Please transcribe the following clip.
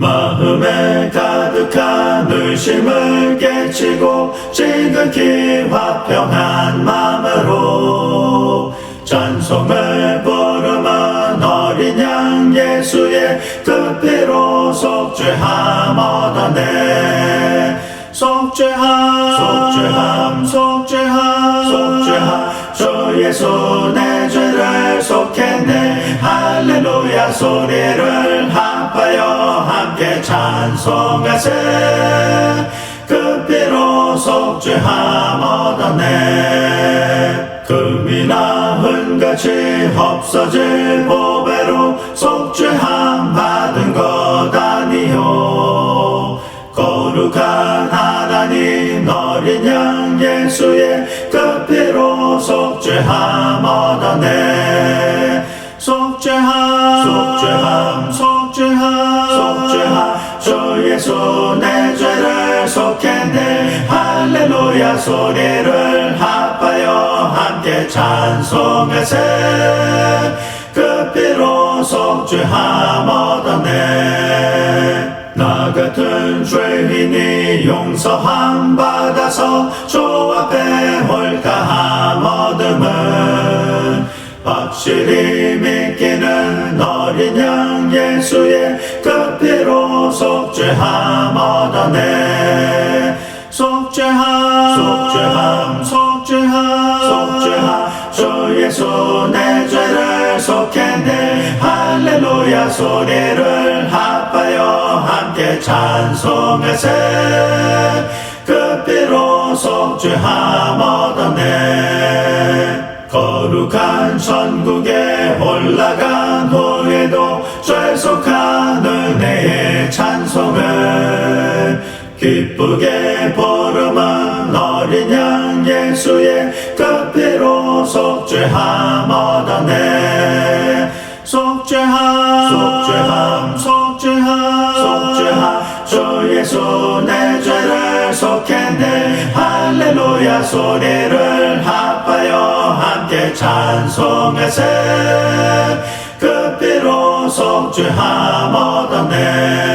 마음에 가득한 의심을 깨치고 지극히 화평한 마음으로 찬송을 부르면 어린 양 예수의 그 피로 속죄함 얻어내. 속죄함 속죄함 속죄함 속죄함. 주 예수 내 죄를 속했네 소리를 합하여 함께 찬송하세. 그 피로 속죄함 얻어내 금이나 은같이 없어질 보배로 속죄함 받은 것 아니요. 거룩한 하나님 어린 양 예수의 그 피로 속죄함 얻어내 속죄함 속죄함 속죄함. 주 예수 내 죄를 속했네 할렐루야 소리를 합하여 함께 찬송하세. 그 피로 속죄함 얻어내. 나 같은 죄인이 용서함 받아서 주 앞에 홀가함 얻음은 확실히 예수의 그 피로 속죄함 얻어내. 속죄함 속죄함 속죄함 속죄함. 주 예수 내 죄를 속했네 할렐루야 소리를 합하여 함께 찬송하세. 그 피로 속죄함 얻어내. 거룩한 천국에 올라간 기쁘게 부르면 어린 양 예수의 그 피로 속죄함 얻어내. 속죄함 속죄함. 속죄함 속죄함. 주 예수 내 죄를 속했네. 할렐루야 소리를 합하여 함께 찬송하세. 그 피로 속죄함 얻어내